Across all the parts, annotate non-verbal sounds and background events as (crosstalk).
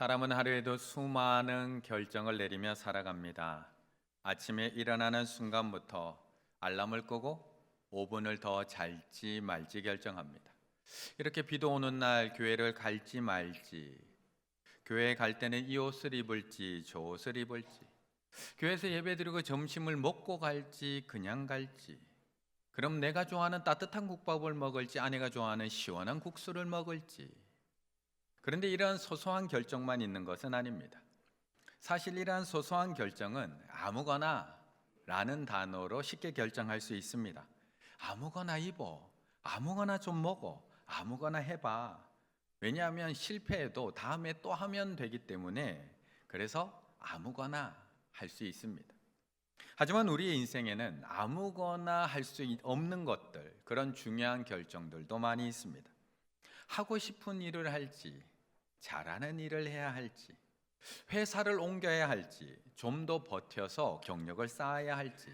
사람은 하루에도 수많은 결정을 내리며 살아갑니다. 아침에 일어나는 순간부터 알람을 끄고 5분을 더 잘지 말지 결정합니다. 이렇게 비도 오는 날 교회를 갈지 말지, 교회에 갈 때는 이 옷을 입을지 저 옷을 입을지, 교회에서 예배드리고 점심을 먹고 갈지 그냥 갈지, 그럼 내가 좋아하는 따뜻한 국밥을 먹을지 아내가 좋아하는 시원한 국수를 먹을지, 그런데 이러한 소소한 결정만 있는 것은 아닙니다. 사실 이러한 소소한 결정은 아무거나 라는 단어로 쉽게 결정할 수 있습니다. 아무거나 입어, 아무거나 좀 먹어, 아무거나 해봐. 왜냐하면 실패해도 다음에 또 하면 되기 때문에 그래서 아무거나 할 수 있습니다. 하지만 우리의 인생에는 아무거나 할 수 없는 것들, 그런 중요한 결정들도 많이 있습니다. 하고 싶은 일을 할지, 잘하는 일을 해야 할지, 회사를 옮겨야 할지, 좀 더 버텨서 경력을 쌓아야 할지,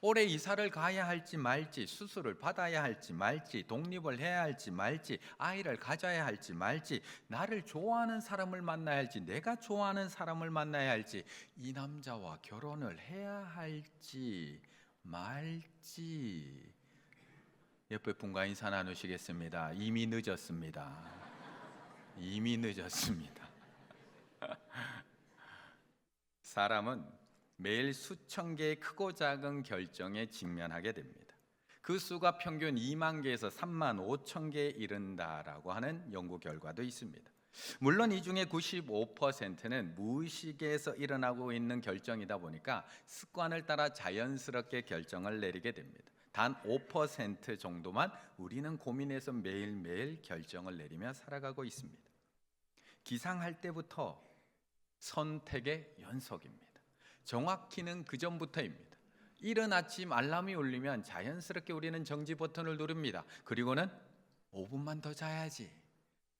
올해 이사를 가야 할지 말지, 수술을 받아야 할지 말지, 독립을 해야 할지 말지, 아이를 가져야 할지 말지, 나를 좋아하는 사람을 만나야 할지, 내가 좋아하는 사람을 만나야 할지, 이 남자와 결혼을 해야 할지 말지. 옆에 분과 인사 나누시겠습니다. 이미 늦었습니다. 이미 늦었습니다. (laughs) 사람은 매일 수천 개의 크고 작은 결정에 직면하게 됩니다. 그 수가 평균 2만 개에서 3만 5천 개에 이른다라고 하는 연구 결과도 있습니다. 물론 이 중에 95%는 무의식에서 일어나고 있는 결정이다 보니까 습관을 따라 자연스럽게 결정을 내리게 됩니다. 단 5% 정도만 우리는 고민해서 매일매일 결정을 내리며 살아가고 있습니다. 기상할 때부터 선택의 연속입니다. 정확히는 그 전부터입니다. 이른 아침 알람이 울리면 자연스럽게 우리는 정지 버튼을 누릅니다. 그리고는 5분만 더 자야지.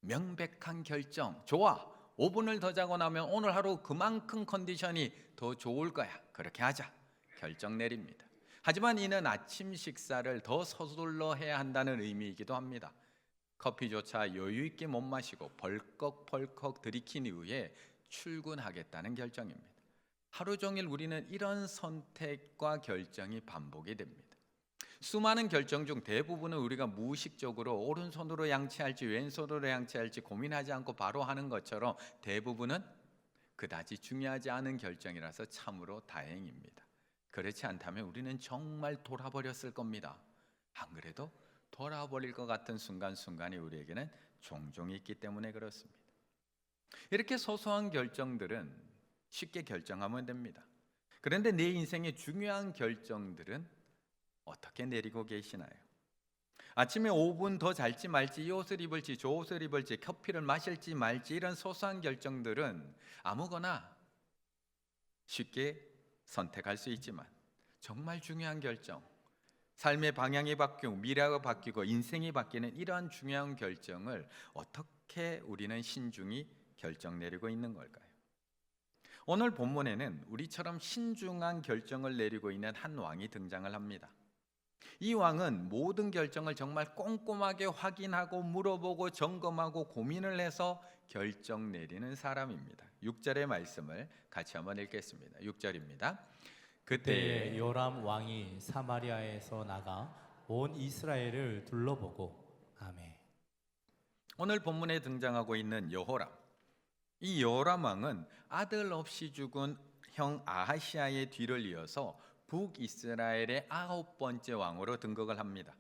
명백한 결정. 좋아. 5분을 더 자고 나면 오늘 하루 그만큼 컨디션이 더 좋을 거야. 그렇게 하자. 결정 내립니다. 하지만 이는 아침 식사를 더 서둘러 해야 한다는 의미이기도 합니다. 커피조차 여유 있게 못 마시고 벌컥벌컥 들이킨 이후에 출근하겠다는 결정입니다. 하루 종일 우리는 이런 선택과 결정이 반복이 됩니다. 수많은 결정 중 대부분은 우리가 무의식적으로 오른손으로 양치할지 왼손으로 양치할지 고민하지 않고 바로 하는 것처럼 대부분은 그다지 중요하지 않은 결정이라서 참으로 다행입니다. 그렇지 않다면 우리는 정말 돌아버렸을 겁니다. 안 그래도 돌아버릴 것 같은 순간순간이 우리에게는 종종 있기 때문에 그렇습니다. 이렇게 소소한 결정들은 쉽게 결정하면 됩니다. 그런데 내 인생의 중요한 결정들은 어떻게 내리고 계시나요? 아침에 5분 더 잘지 말지, 이 옷을 입을지, 저 옷을 입을지, 커피를 마실지 말지 이런 소소한 결정들은 아무거나 쉽게 선택할 수 있지만 정말 중요한 결정, 삶의 방향이 바뀌고 미래가 바뀌고 인생이 바뀌는 이러한 중요한 결정을 어떻게 우리는 신중히 결정 내리고 있는 걸까요? 오늘 본문에는 우리처럼 신중한 결정을 내리고 있는 한 왕이 등장을 합니다. 이 왕은 모든 결정을 정말 꼼꼼하게 확인하고 물어보고 점검하고 고민을 해서 결정 내리는 사람입니다. 6절의 말씀을 같이 한번 읽겠습니다. 6절입니다. 그때 그때 요람 왕이 사마리아에서 나가 온 이스라엘을 둘러보고 아멘. 오늘 본문에 등장하고 있는 여호람. 이 여호람 왕은 아들 없이 죽은 형 아하시아의 뒤를 이어서 북이스라엘의 아홉 번째 왕으로 등극을 합니다.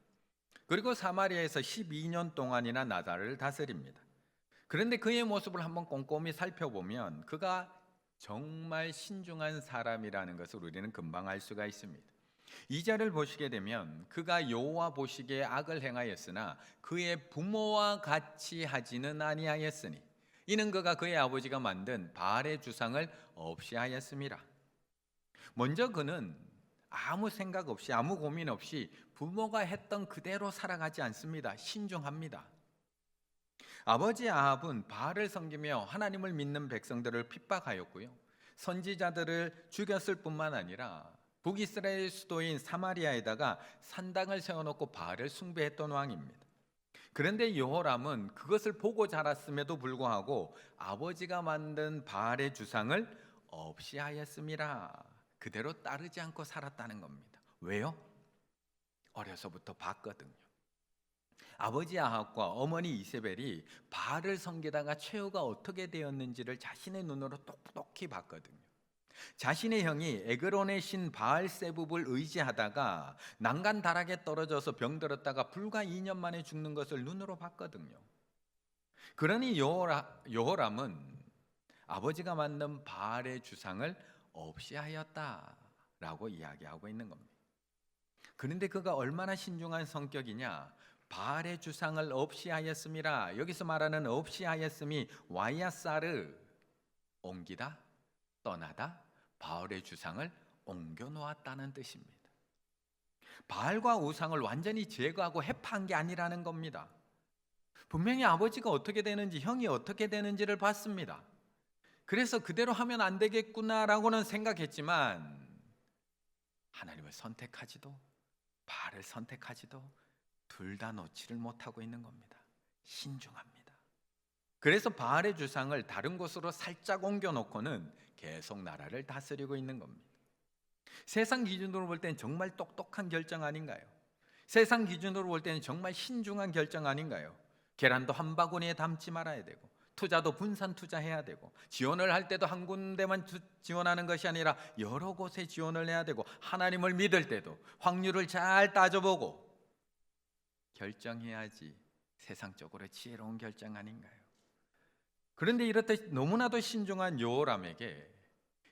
그리고 사마리아에서 12년 동안이나 나라를 다스립니다. 그런데 그의 모습을 한번 꼼꼼히 살펴보면 그가 정말 신중한 사람이라는 것을 우리는 금방 알 수가 있습니다. 이 절을 보시게 되면 그가 여호와 보시기에 악을 행하였으나 그의 부모와 같이 하지는 아니하였으니 이는 그가 그의 아버지가 만든 바알의 주상을 없이 하였습니다. 먼저 그는 아무 생각 없이 아무 고민 없이 부모가 했던 그대로 살아가지 않습니다. 신중합니다. 아버지 아합은 바알을 섬기며 하나님을 믿는 백성들을 핍박하였고요. 선지자들을 죽였을 뿐만 아니라 북이스라엘 수도인 사마리아에다가 산당을 세워놓고 바알을 숭배했던 왕입니다. 그런데 여호람은 그것을 보고 자랐음에도 불구하고 아버지가 만든 바알의 주상을 없이 하였음이라 그대로 따르지 않고 살았다는 겁니다. 왜요? 어려서부터 봤거든요. 아버지 아합과 어머니 이세벨이 바알을 섬기다가 최후가 어떻게 되었는지를 자신의 눈으로 똑똑히 봤거든요. 자신의 형이 에그론의 신 바알 세붑을 의지하다가 난간 다락에 떨어져서 병들었다가 불과 2년 만에 죽는 것을 눈으로 봤거든요. 그러니 여호람은 아버지가 만든 바알의 주상을 없이 하였다라고 이야기하고 있는 겁니다. 그런데 그가 얼마나 신중한 성격이냐? 바알의 주상을 없이 하였음이라. 여기서 말하는 없이 하였음이 와야사르 옮기다, 떠나다, 바알의 주상을 옮겨 놓았다는 뜻입니다. 바알과 우상을 완전히 제거하고 해파한 게 아니라는 겁니다. 분명히 아버지가 어떻게 되는지, 형이 어떻게 되는지를 봤습니다. 그래서 그대로 하면 안 되겠구나라고는 생각했지만 하나님을 선택하지도 바알을 선택하지도 둘 다 놓지를 못하고 있는 겁니다. 신중합니다. 그래서 바알의 주상을 다른 곳으로 살짝 옮겨 놓고는 계속 나라를 다스리고 있는 겁니다. 세상 기준으로 볼 때는 정말 똑똑한 결정 아닌가요? 세상 기준으로 볼 때는 정말 신중한 결정 아닌가요? 계란도 한 바구니에 담지 말아야 되고 투자도 분산 투자해야 되고 지원을 할 때도 한 군데만 주- 지원하는 것이 아니라 여러 곳에 지원을 해야 되고 하나님을 믿을 때도 확률을 잘 따져보고 결정해야지 세상적으로 지혜로운 결정 아닌가요? 그런데 이렇듯 너무나도 신중한 요람에게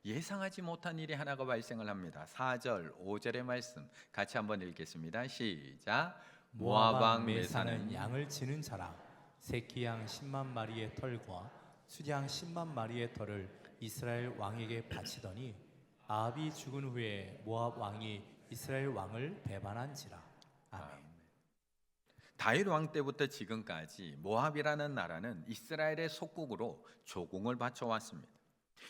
예상하지 못한 일이 하나가 발생을 합니다. 4절, 5절의 말씀 같이 한번 읽겠습니다. 시작. 모아방 메사는 양을 지는 자라 새끼 양 10만 마리의 털과 수양 10만 마리의 털을 이스라엘 왕에게 바치더니 아합이 죽은 후에 모압 왕이 이스라엘 왕을 배반한지라 아멘. 다윗 왕 때부터 지금까지 모압이라는 나라는 이스라엘의 속국으로 조공을 바쳐 왔습니다.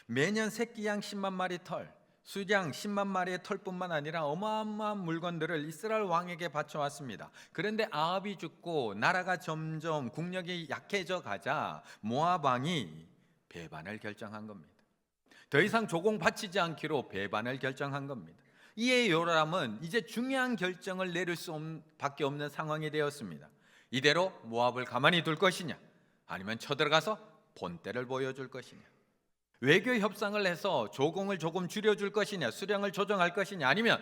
매년 새끼 양 10만 마리 털, 수양 10만 마리의 털뿐만 아니라 어마어마한 물건들을 이스라엘 왕에게 바쳐왔습니다. 그런데 아합이 죽고 나라가 점점 국력이 약해져 가자 모압 왕이 배반을 결정한 겁니다. 더 이상 조공 바치지 않기로 배반을 결정한 겁니다. 이에 요람은 이제 중요한 결정을 내릴 수 없- 밖에 없는 상황이 되었습니다. 이대로 모압을 가만히 둘 것이냐, 아니면 쳐들어가서 본때를 보여줄 것이냐, 외교 협상을 해서 조공을 조금 줄여줄 것이냐, 수량을 조정할 것이냐, 아니면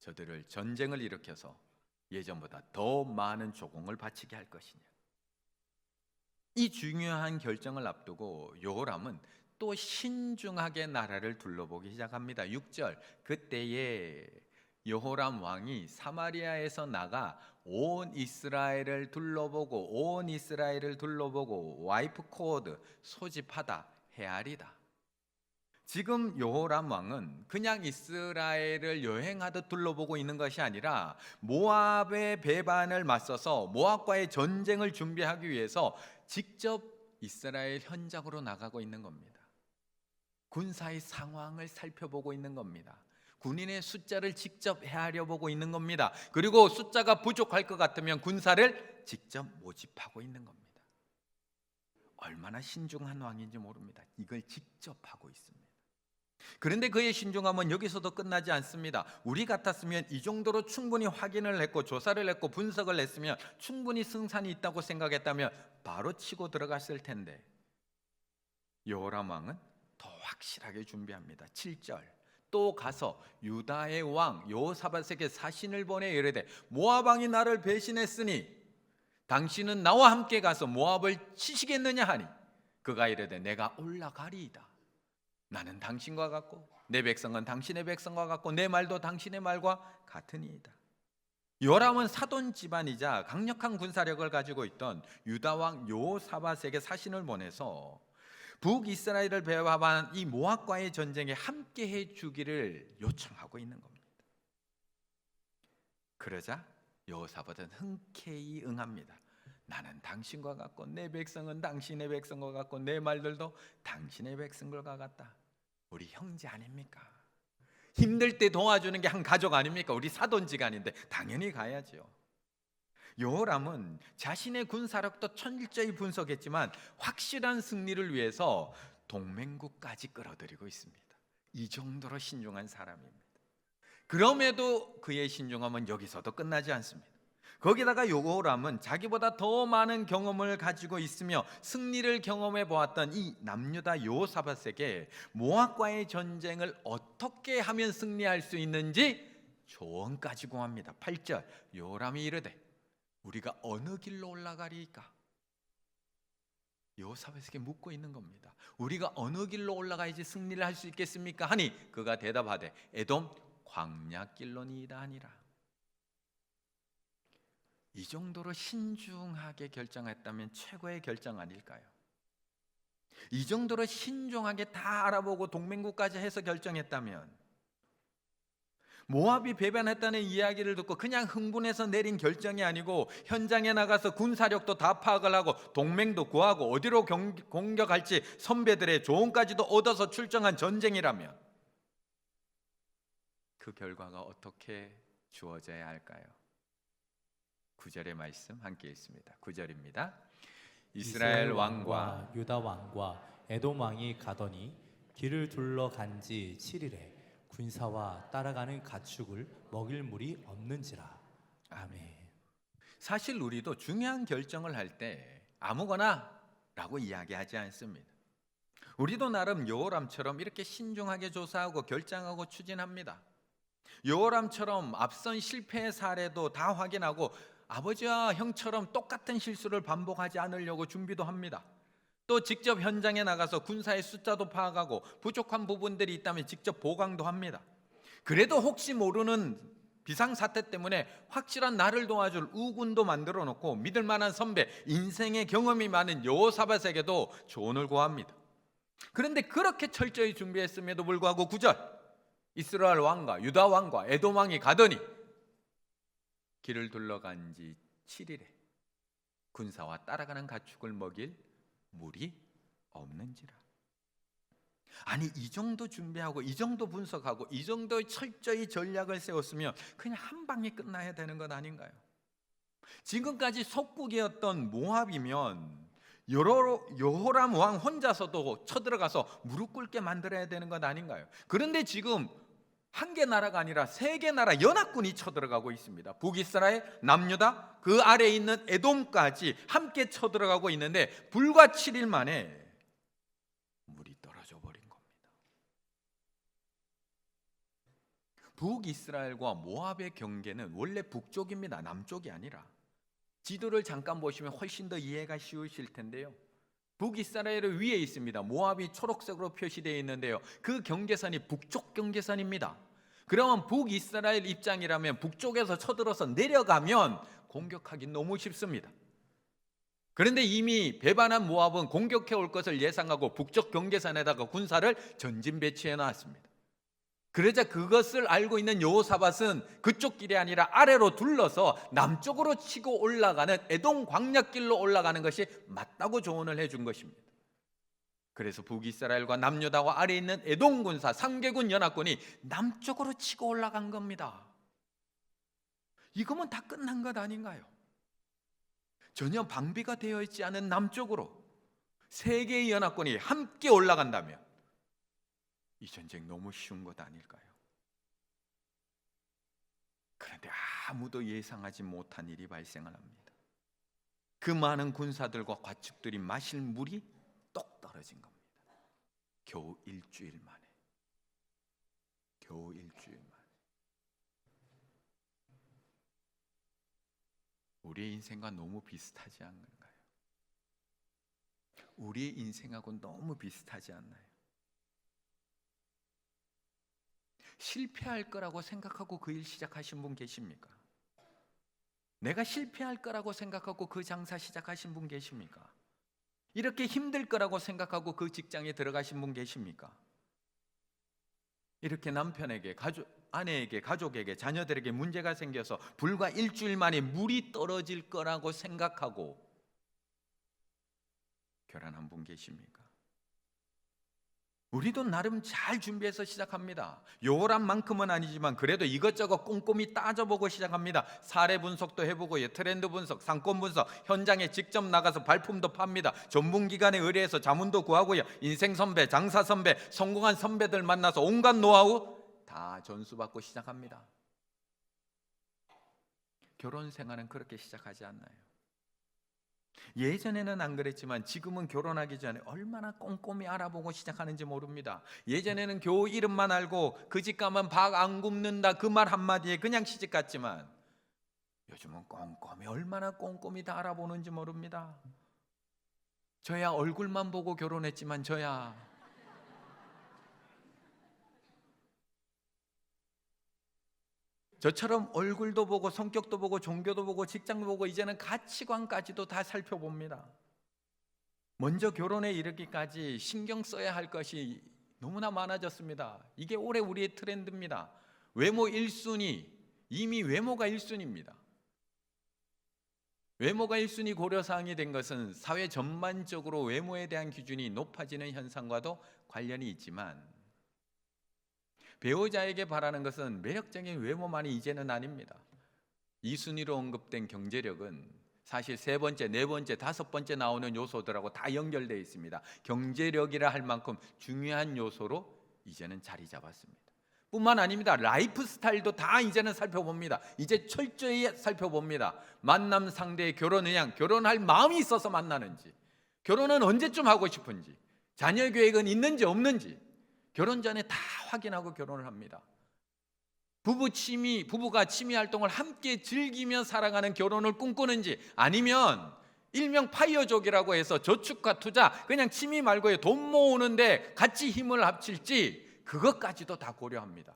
저들을 전쟁을 일으켜서 예전보다 더 많은 조공을 바치게 할 것이냐. 이 중요한 결정을 앞두고 요람은 또 신중하게 나라를 둘러보기 시작합니다. 6절 그때에 여호람 왕이 사마리아에서 나가 온 이스라엘을 둘러보고 온 이스라엘을 둘러보고 와이프 코드 소집하다 헤아리다. 지금 여호람 왕은 그냥 이스라엘을 여행하듯 둘러보고 있는 것이 아니라 모압의 배반을 맞서서 모압과의 전쟁을 준비하기 위해서 직접 이스라엘 현장으로 나가고 있는 겁니다. 군사의 상황을 살펴보고 있는 겁니다. 군인의 숫자를 직접 헤아려 보고 있는 겁니다. 그리고 숫자가 부족할 것 같으면 군사를 직접 모집하고 있는 겁니다. 얼마나 신중한 왕인지 모릅니다. 이걸 직접 하고 있습니다. 그런데 그의 신중함은 여기서도 끝나지 않습니다. 우리 같았으면 이 정도로 충분히 확인을 했고 조사를 했고 분석을 했으면 충분히 승산이 있다고 생각했다면 바로 치고 들어갔을 텐데 여호람 왕은 더 확실하게 준비합니다. 7절 또 가서 유다의 왕 여호사밧에게 사신을 보내 이르되 모압 왕이 나를 배신했으니 당신은 나와 함께 가서 모압을 치시겠느냐 하니 그가 이르되 내가 올라가리이다. 나는 당신과 같고 내 백성은 당신의 백성과 같고 내 말도 당신의 말과 같으니이다. 요람은 사돈 집안이자 강력한 군사력을 가지고 있던 유다 왕 여호사밧에게 사신을 보내서 북이스라엘을 배합한 이 모압과의 전쟁에 함께 해 주기를 요청하고 있는 겁니다. 그러자 여호사밧은 흔쾌히 응합니다. 나는 당신과 같고 내 백성은 당신의 백성과 같고 내 말들도 당신의 백성과 같다. 우리 형제 아닙니까? 힘들 때 도와주는 게 한 가족 아닙니까? 우리 사돈지간인데 당연히 가야죠. 여호람은 자신의 군사력도 철저히 분석했지만 확실한 승리를 위해서 동맹국까지 끌어들이고 있습니다. 이 정도로 신중한 사람입니다. 그럼에도 그의 신중함은 여기서도 끝나지 않습니다. 거기다가 요호람은 자기보다 더 많은 경험을 가지고 있으며 승리를 경험해 보았던 이 남유다 요사밧에게 모압과의 전쟁을 어떻게 하면 승리할 수 있는지 조언까지 구합니다. 8절 요람이 이르되 우리가 어느 길로 올라가리까? 요사밧에게 묻고 있는 겁니다. 우리가 어느 길로 올라가야지 승리를 할 수 있겠습니까? 하니 그가 대답하되 에돔 광야길로니이다 하니라. 이 정도로 신중하게 결정했다면 최고의 결정 아닐까요? 이 정도로 신중하게 다 알아보고 동맹국까지 해서 결정했다면 모압이 배반했다는 이야기를 듣고 그냥 흥분해서 내린 결정이 아니고 현장에 나가서 군사력도 다 파악을 하고 동맹도 구하고 어디로 경- 공격할지 선배들의 조언까지도 얻어서 출정한 전쟁이라면 그 결과가 어떻게 주어져야 할까요? 구절의 말씀 함께 읽습니다. 구절입니다 이스라엘 왕과 유다 왕과 에돔 왕이 가더니 길을 둘러 간지 7일에 군사와 따라가는 가축을 먹일 물이 없는지라. 아멘. 사실 우리도 중요한 결정을 할 때 아무거나라고 이야기하지 않습니다. 우리도 나름 여호람처럼 이렇게 신중하게 조사하고 결정하고 추진합니다. 여호람처럼 앞선 실패의 사례도 다 확인하고 아버지와 형처럼 똑같은 실수를 반복하지 않으려고 준비도 합니다. 또 직접 현장에 나가서 군사의 숫자도 파악하고 부족한 부분들이 있다면 직접 보강도 합니다. 그래도 혹시 모르는 비상사태 때문에 확실한 나를 도와줄 우군도 만들어 놓고 믿을 만한 선배, 인생의 경험이 많은 여호사밧에게도 조언을 구합니다. 그런데 그렇게 철저히 준비했음에도 불구하고 구절 이스라엘 왕과 유다 왕과 에돔 왕이 가더니 길을 둘러간 지 7일에 군사와 따라가는 가축을 먹일 물이 없는지라. 아니 이 정도 준비하고 이 정도 분석하고 이 정도 철저히 전략을 세웠으면 그냥 한 방에 끝나야 되는 것 아닌가요? 지금까지 속국이었던 모압이면 여호람 왕 혼자서도 쳐들어가서 무릎 꿇게 만들어야 되는 것 아닌가요? 그런데 지금 한 개 나라가 아니라 세 개 나라 연합군이 쳐들어가고 있습니다. 북이스라엘, 남유다, 그 아래에 있는 에돔까지 함께 쳐들어가고 있는데 불과 7일 만에 물이 떨어져 버린 겁니다. 북이스라엘과 모압의 경계는 원래 북쪽입니다. 남쪽이 아니라. 지도를 잠깐 보시면 훨씬 더 이해가 쉬우실 텐데요. 북이스라엘의 위에 있습니다. 모압이 초록색으로 표시되어 있는데요. 그 경계선이 북쪽 경계선입니다. 그러면 북이스라엘 입장이라면 북쪽에서 쳐들어서 내려가면 공격하기 너무 쉽습니다. 그런데 이미 배반한 모압은 공격해 올 것을 예상하고 북쪽 경계선에다가 군사를 전진 배치해 놨습니다. 그러자 그것을 알고 있는 여호사밧은 그쪽 길이 아니라 아래로 둘러서 남쪽으로 치고 올라가는 에돔 광약길로 올라가는 것이 맞다고 조언을 해준 것입니다. 그래서 북이스라엘과 남유다와 아래 있는 에돔 군사 상계군 연합군이 남쪽으로 치고 올라간 겁니다. 이거면 다 끝난 것 아닌가요? 전혀 방비가 되어 있지 않은 남쪽으로 세 개의 연합군이 함께 올라간다면 이 전쟁 너무 쉬운 것 아닐까요? 그런데 아무도 예상하지 못한 일이 발생을 합니다. 그 많은 군사들과 과축들이 마실 물이 똑 떨어진 겁니다. 겨우 일주일 만에. 겨우 일주일 만에. 우리의 인생과 너무 비슷하지 않는가요? 우리의 인생하고 너무 비슷하지 않나요? 실패할 거라고 생각하고 그 일 시작하신 분 계십니까? 내가 실패할 거라고 생각하고 그 장사 시작하신 분 계십니까? 이렇게 힘들 거라고 생각하고 그 직장에 들어가신 분 계십니까? 이렇게 남편에게 가족 아내에게 가족에게 자녀들에게 문제가 생겨서 불과 일주일 만에 물이 떨어질 거라고 생각하고 결혼한 분 계십니까? 우리도 나름 잘 준비해서 시작합니다. 요란만큼은 아니지만 그래도 이것저것 꼼꼼히 따져보고 시작합니다. 사례 분석도 해보고요, 트렌드 분석, 상권 분석, 현장에 직접 나가서 발품도 팝니다. 전문기관에 의뢰해서 자문도 구하고요, 인생 선배, 장사 선배, 성공한 선배들 만나서 온갖 노하우 다 전수받고 시작합니다. 결혼 생활은 그렇게 시작하지 않나요? 예전에는 안 그랬지만 지금은 결혼하기 전에 얼마나 꼼꼼히 알아보고 시작하는지 모릅니다. 예전에는 겨우 이름만 알고 그 집 가면 밥안 굽는다 그 말 한마디에 그냥 시집 갔지만 요즘은 꼼꼼히 얼마나 꼼꼼히 다 알아보는지 모릅니다. 저야 얼굴만 보고 결혼했지만 저야 저처럼 얼굴도 보고 성격도 보고 종교도 보고 직장도 보고 이제는 가치관까지도 다 살펴봅니다. 먼저 결혼에 이르기까지 신경 써야 할 것이 너무나 많아졌습니다. 이게 올해 우리의 트렌드입니다. 외모 1순위, 이미 외모가 1순위입니다. 외모가 1순위 고려사항이 된 것은 사회 전반적으로 외모에 대한 기준이 높아지는 현상과도 관련이 있지만 배우자에게 바라는 것은 매력적인 외모만이 이제는 아닙니다. 이 순위로 언급된 경제력은 사실 세 번째, 네 번째, 다섯 번째 나오는 요소들하고 다 연결되어 있습니다. 경제력이라 할 만큼 중요한 요소로 이제는 자리 잡았습니다. 뿐만 아닙니다. 라이프 스타일도 다 이제는 살펴봅니다. 이제 철저히 살펴봅니다. 만남 상대의 결혼 의향, 결혼할 마음이 있어서 만나는지, 결혼은 언제쯤 하고 싶은지, 자녀 계획은 있는지 없는지, 결혼 전에 다 확인하고 결혼을 합니다. 부부 취미, 부부가 취미 활동을 함께 즐기며 살아가는 결혼을 꿈꾸는지 아니면 일명 파이어족이라고 해서 저축과 투자 그냥 취미 말고요 돈 모으는데 같이 힘을 합칠지 그것까지도 다 고려합니다.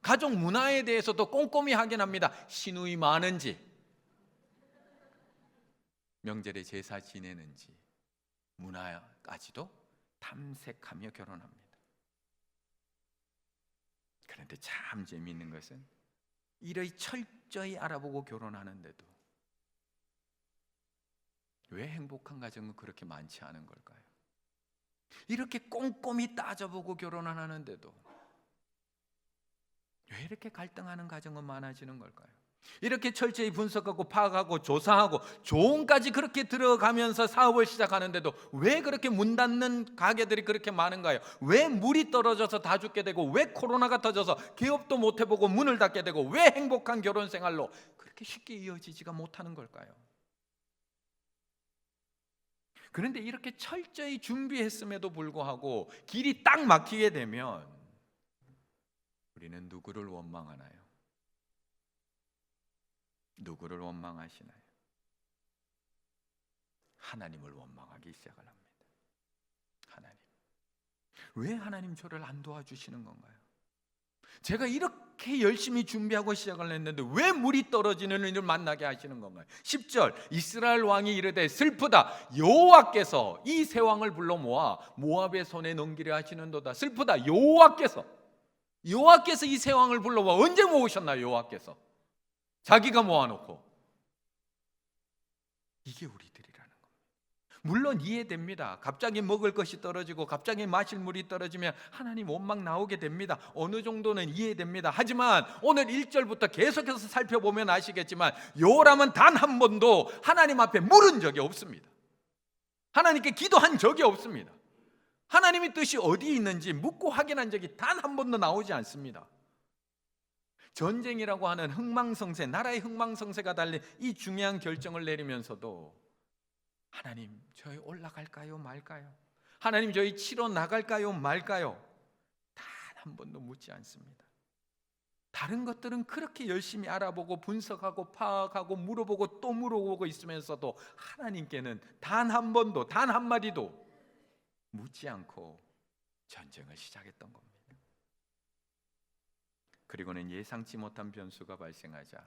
가족 문화에 대해서도 꼼꼼히 확인합니다. 신우이 많은지 명절에 제사 지내는지 문화까지도 탐색하며 결혼합니다. 그런데 참 재미있는 것은 이러이 철저히 알아보고 결혼하는데도 왜 행복한 가정은 그렇게 많지 않은 걸까요? 이렇게 꼼꼼히 따져보고 결혼을 하는데도 왜 이렇게 갈등하는 가정은 많아지는 걸까요? 이렇게 철저히 분석하고 파악하고 조사하고 조언까지 그렇게 들어가면서 사업을 시작하는데도 왜 그렇게 문 닫는 가게들이 그렇게 많은가요? 왜 물이 떨어져서 다 죽게 되고 왜 코로나가 터져서 개업도 못 해보고 문을 닫게 되고 왜 행복한 결혼 생활로 그렇게 쉽게 이어지지가 못하는 걸까요? 그런데 이렇게 철저히 준비했음에도 불구하고 길이 딱 막히게 되면 우리는 누구를 원망하나요? 누구를 원망하시나요? 하나님을 원망하기 시작을 합니다. 하나님. 왜 하나님 저를 안 도와주시는 건가요? 제가 이렇게 열심히 준비하고 시작을 했는데 왜 물이 떨어지는 일을 만나게 하시는 건가요? 10절 이스라엘 왕이 이르되 슬프다 여호와께서 이 세 왕을 불러 모아 모압의 손에 넘기려 하시는도다 슬프다 여호와께서 여호와께서 이 세 왕을 불러 모아 언제 모으셨나요 여호와께서 자기가 모아놓고 이게 우리들이라는 겁니다. 물론 이해됩니다. 갑자기 먹을 것이 떨어지고 갑자기 마실 물이 떨어지면 하나님 원망 나오게 됩니다. 어느 정도는 이해됩니다. 하지만 오늘 1절부터 계속해서 살펴보면 아시겠지만 요람은 단 한 번도 하나님 앞에 물은 적이 없습니다. 하나님께 기도한 적이 없습니다. 하나님의 뜻이 어디 있는지 묻고 확인한 적이 단 한 번도 나오지 않습니다. 전쟁이라고 하는 흥망성쇠, 나라의 흥망성쇠가 달린 이 중요한 결정을 내리면서도 하나님, 저희 올라갈까요, 말까요? 하나님, 저희 치러 나갈까요, 말까요? 단 한 번도 묻지 않습니다. 다른 것들은 그렇게 열심히 알아보고 분석하고 파악하고 물어보고 또 물어보고 있으면서도 하나님께는 단 한 번도, 단 한 마디도 묻지 않고 전쟁을 시작했던 겁니다. 그리고는 예상치 못한 변수가 발생하자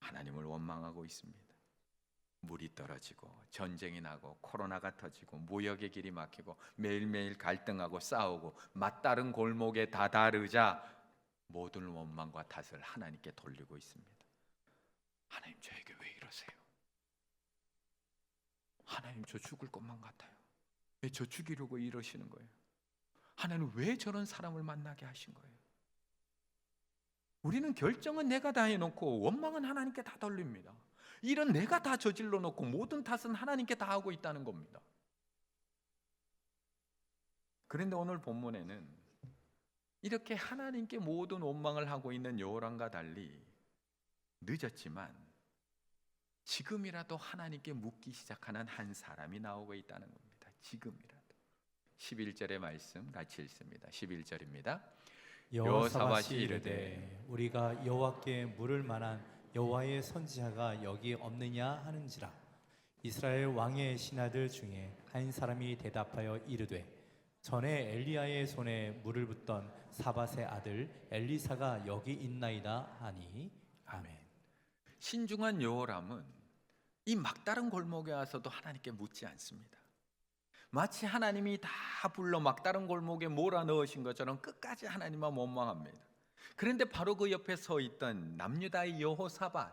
하나님을 원망하고 있습니다. 물이 떨어지고 전쟁이 나고 코로나가 터지고 무역의 길이 막히고 매일매일 갈등하고 싸우고 맞다른 골목에 다다르자 모든 원망과 탓을 하나님께 돌리고 있습니다. 하나님 저에게 왜 이러세요? 하나님 저 죽을 것만 같아요. 왜 저 죽이려고 이러시는 거예요? 하나님 왜 저런 사람을 만나게 하신 거예요? 우리는 결정은 내가 다 해놓고 원망은 하나님께 다 돌립니다. 일은 내가 다 저질러 놓고 모든 탓은 하나님께 다 하고 있다는 겁니다. 그런데 오늘 본문에는 이렇게 하나님께 모든 원망을 하고 있는 여호람과 달리 늦었지만 지금이라도 하나님께 묻기 시작하는 한 사람이 나오고 있다는 겁니다. 지금이라도. 11절의 말씀 같이 읽습니다. 11절입니다. 여호사밧이 이르되 우리가 여호와께 물을 만한 여호와의 선지자가 여기 없느냐 하는지라 이스라엘 왕의 신하들 중에 한 사람이 대답하여 이르되 전에 엘리야의 손에 물을 붓던 사밧의 아들 엘리사가 여기 있나이다 하니 아멘. 신중한 여호람은 이 막다른 골목에 와서도 하나님께 묻지 않습니다. 마치 하나님이 다 불러 막다른 골목에 몰아 넣으신 것처럼 끝까지 하나님만 원망합니다. 그런데 바로 그 옆에 서 있던 남유다의 여호사밧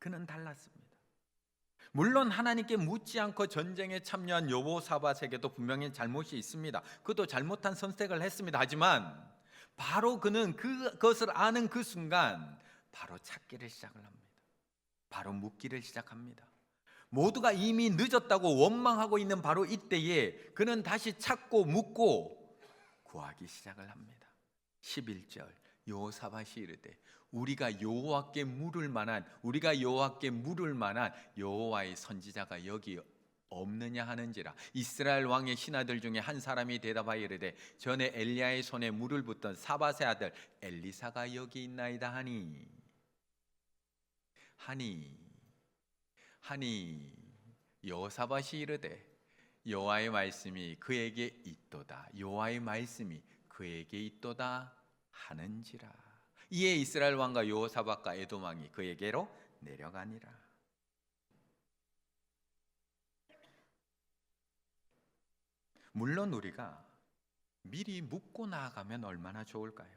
그는 달랐습니다. 물론 하나님께 묻지 않고 전쟁에 참여한 여호사밧에게도 분명히 잘못이 있습니다. 그도 잘못한 선택을 했습니다. 하지만 바로 그는 그- 그것을 아는 그 순간 바로 찾기를 시작을 합니다. 바로 묻기를 시작합니다. 모두가 이미 늦었다고 원망하고 있는 바로 이때에 그는 다시 찾고 묻고 구하기 시작을 합니다. 11절 여호사밧이 이르되 우리가 여호와께 물을 만한 우리가 여호와께 물을 만한 여호와의 선지자가 여기 없느냐 하는지라 이스라엘 왕의 신하들 중에 한 사람이 대답하여 이르되 전에 엘리야의 손에 물을 붓던 사밧의 아들 엘리사가 여기 있나이다 하니 하니 하니 여호사밧이 이르되 여호와의 말씀이 그에게 있도다 여호와의 말씀이 그에게 있도다 하는지라 이에 이스라엘 왕과 여호사밧과 에돔 왕이 그에게로 내려가니라 물론 우리가 미리 묻고 나아가면 얼마나 좋을까요?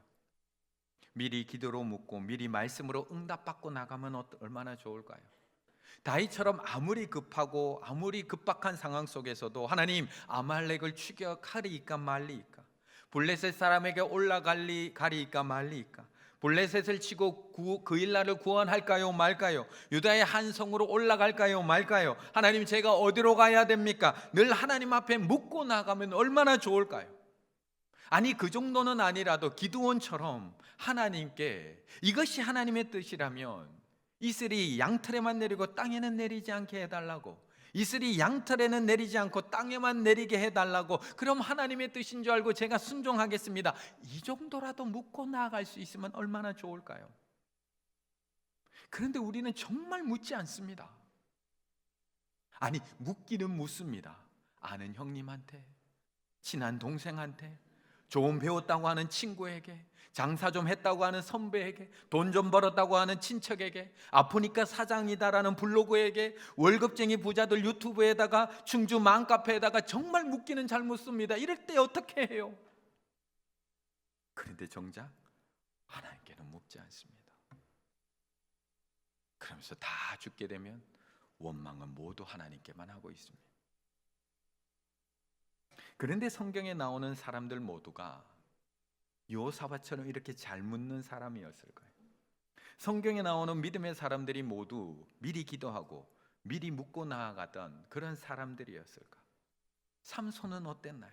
미리 기도로 묻고 미리 말씀으로 응답받고 나가면 어- 얼마나 좋을까요? 다윗처럼 아무리 급하고 아무리 급박한 상황 속에서도 하나님 아말렉을 추격하리이까 말리이까? 블레셋 사람에게 올라갈리 가리이까 말리이까? 블레셋을 치고 구, 그 일나를 구원할까요 말까요? 유다의 한 성으로 올라갈까요 말까요? 하나님 제가 어디로 가야 됩니까? 늘 하나님 앞에 묻고 나가면 얼마나 좋을까요? 아니 그 정도는 아니라도 기드온처럼 하나님께 이것이 하나님의 뜻이라면 이슬이 양털에만 내리고 땅에는 내리지 않게 해달라고. 이슬이 양털에는 내리지 않고 땅에만 내리게 해달라고. 그럼 하나님의 뜻인 줄 알고 제가 순종하겠습니다. 이 정도라도 묻고 나아갈 수 있으면 얼마나 좋을까요? 그런데 우리는 정말 묻지 않습니다. 아니 묻기는 묻습니다. 아는 형님한테 친한 동생한테 좋은 배웠다고 하는 친구에게 장사 좀 했다고 하는 선배에게 돈 좀 벌었다고 하는 친척에게 아프니까 사장이다라는 블로그에게 월급쟁이 부자들 유튜브에다가 충주 맘카페에다가 정말 묻기는 잘 묻습니다. 이럴 때 어떻게 해요? 그런데 정작 하나님께는 묻지 않습니다. 그러면서 다 죽게 되면 원망은 모두 하나님께만 하고 있습니다. 그런데 성경에 나오는 사람들 모두가 요사바처럼 이렇게 잘 묻는 사람이었을까요? 성경에 나오는 믿음의 사람들이 모두 미리 기도하고 미리 묻고 나아가던 그런 사람들이었을까? 삼손은 어땠나요?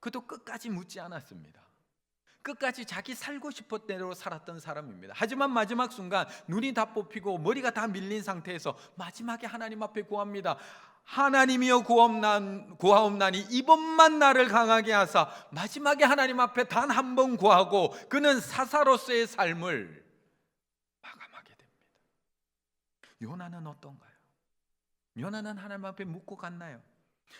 그도 끝까지 묻지 않았습니다. 끝까지 자기 살고 싶은 대로 살았던 사람입니다. 하지만 마지막 순간 눈이 다 뽑히고 머리가 다 밀린 상태에서 마지막에 하나님 앞에 구합니다. 하나님이여 구옵난 구하옵나니 이번만 나를 강하게 하사 마지막에 하나님 앞에 단 한 번 구하고 그는 사사로서의 삶을 마감하게 됩니다. 요나는 어떤가요? 요나는 하나님 앞에 묻고 갔나요?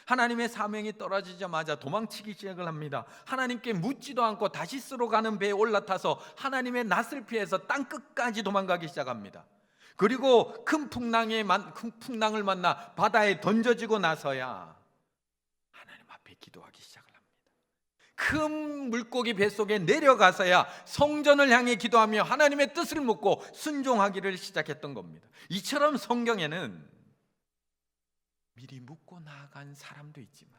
하나님의 사명이 떨어지자마자 도망치기 시작을 합니다. 하나님께 묻지도 않고 다시스로 가는 배에 올라타서 하나님의 낯을 피해서 땅 끝까지 도망가기 시작합니다. 그리고 큰 풍랑에 만- 큰 풍랑을 만나 바다에 던져지고 나서야 하나님 앞에 기도하기 시작을 합니다. 큰 물고기 뱃속에 내려가서야 성전을 향해 기도하며 하나님의 뜻을 묻고 순종하기를 시작했던 겁니다. 이처럼 성경에는 미리 묻고 나아간 사람도 있지만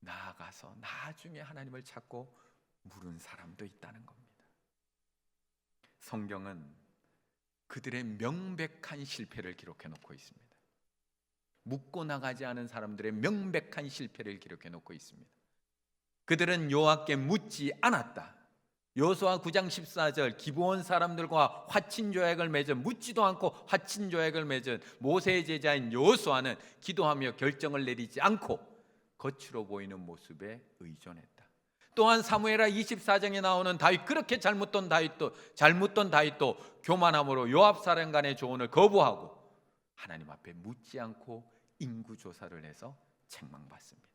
나아가서 나중에 하나님을 찾고 물은 사람도 있다는 겁니다. 성경은 그들의 명백한 실패를 기록해 놓고 있습니다. 묻고 나가지 않은 사람들의 명백한 실패를 기록해 놓고 있습니다. 그들은 여호와께 묻지 않았다. 요수아 9장 14절 기브온 사람들과 화친 조약을 맺은 묻지도 않고 화친 조약을 맺은 모세의 제자인 요수아는 기도하며 결정을 내리지 않고 겉으로 보이는 모습에 의존했다. 또한 사무엘하 24장에 나오는 다윗 그렇게 잘못던 다윗도 잘못던 다윗도 교만함으로 요압 사령관의 조언을 거부하고 하나님 앞에 묻지 않고 인구 조사를 해서 책망받습니다.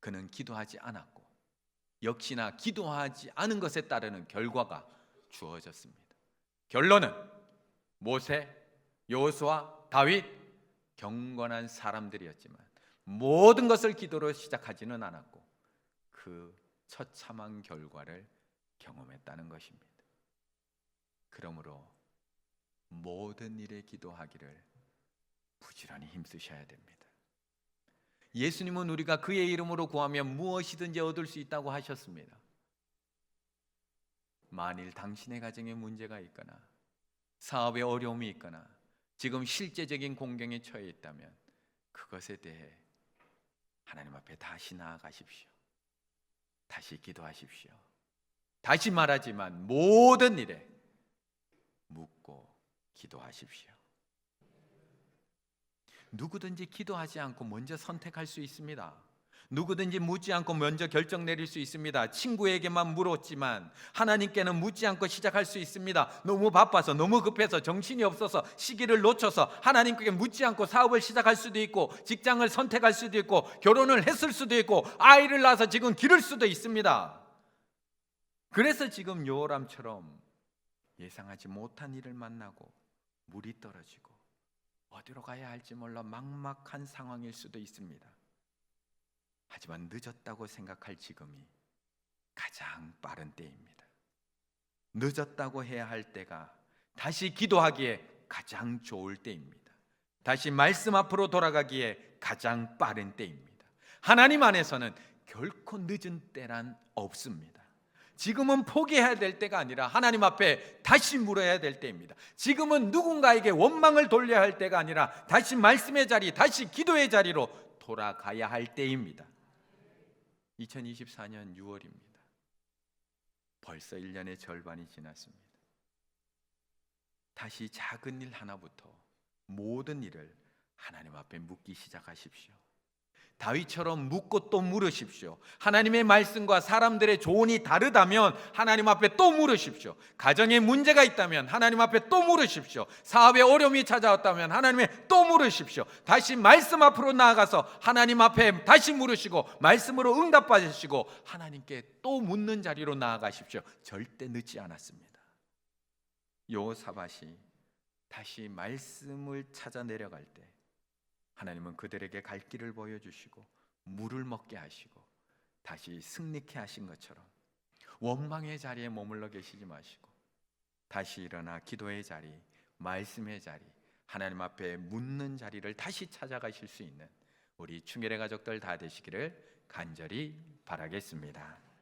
그는 기도하지 않았고 역시나 기도하지 않은 것에 따르는 결과가 주어졌습니다. 결론은 모세, 여호수아, 다윗 경건한 사람들이었지만 모든 것을 기도로 시작하지는 않았고 그 처참한 결과를 경험했다는 것입니다. 그러므로 모든 일에 기도하기를 부지런히 힘쓰셔야 됩니다. 예수님은 우리가 그의 이름으로 구하면 무엇이든지 얻을 수 있다고 하셨습니다. 만일 당신의 가정에 문제가 있거나 사업에 어려움이 있거나 지금 실제적인 공경에 처해 있다면 그것에 대해 하나님 앞에 다시 나아가십시오. 다시 기도하십시오. 다시 말하지만 모든 일에 묻고 기도하십시오. 누구든지 기도하지 않고 먼저 선택할 수 있습니다. 누구든지 묻지 않고 먼저 결정 내릴 수 있습니다. 친구에게만 물었지만 하나님께는 묻지 않고 시작할 수 있습니다. 너무 바빠서 너무 급해서 정신이 없어서 시기를 놓쳐서 하나님께 묻지 않고 사업을 시작할 수도 있고 직장을 선택할 수도 있고 결혼을 했을 수도 있고 아이를 낳아서 지금 기를 수도 있습니다. 그래서 지금 요람처럼 예상하지 못한 일을 만나고 물이 떨어지고 어디로 가야 할지 몰라 막막한 상황일 수도 있습니다. 하지만 늦었다고 생각할 지금이 가장 빠른 때입니다. 늦었다고 해야 할 때가 다시 기도하기에 가장 좋을 때입니다. 다시 말씀 앞으로 돌아가기에 가장 빠른 때입니다. 하나님 안에서는 결코 늦은 때란 없습니다. 지금은 포기해야 될 때가 아니라 하나님 앞에 다시 물어야 될 때입니다. 지금은 누군가에게 원망을 돌려야 할 때가 아니라 다시 말씀의 자리, 다시 기도의 자리로 돌아가야 할 때입니다. 2024년 6월입니다. 벌써 1년의 절반이 지났습니다. 다시 작은 일 하나부터 모든 일을 하나님 앞에 묻기 시작하십시오. 다윗처럼 묻고 또 물으십시오. 하나님의 말씀과 사람들의 조언이 다르다면 하나님 앞에 또 물으십시오. 가정에 문제가 있다면 하나님 앞에 또 물으십시오. 사업에 어려움이 찾아왔다면 하나님에 또 물으십시오. 다시 말씀 앞으로 나아가서 하나님 앞에 다시 물으시고 말씀으로 응답받으시고 하나님께 또 묻는 자리로 나아가십시오. 절대 늦지 않았습니다. 요사밭이 다시 말씀을 찾아 내려갈 때 하나님은 그들에게 갈 길을 보여주시고 물을 먹게 하시고 다시 승리케 하신 것처럼 원망의 자리에 머물러 계시지 마시고 다시 일어나 기도의 자리, 말씀의 자리, 하나님 앞에 묻는 자리를 다시 찾아가실 수 있는 우리 충혈의 가족들 다 되시기를 간절히 바라겠습니다.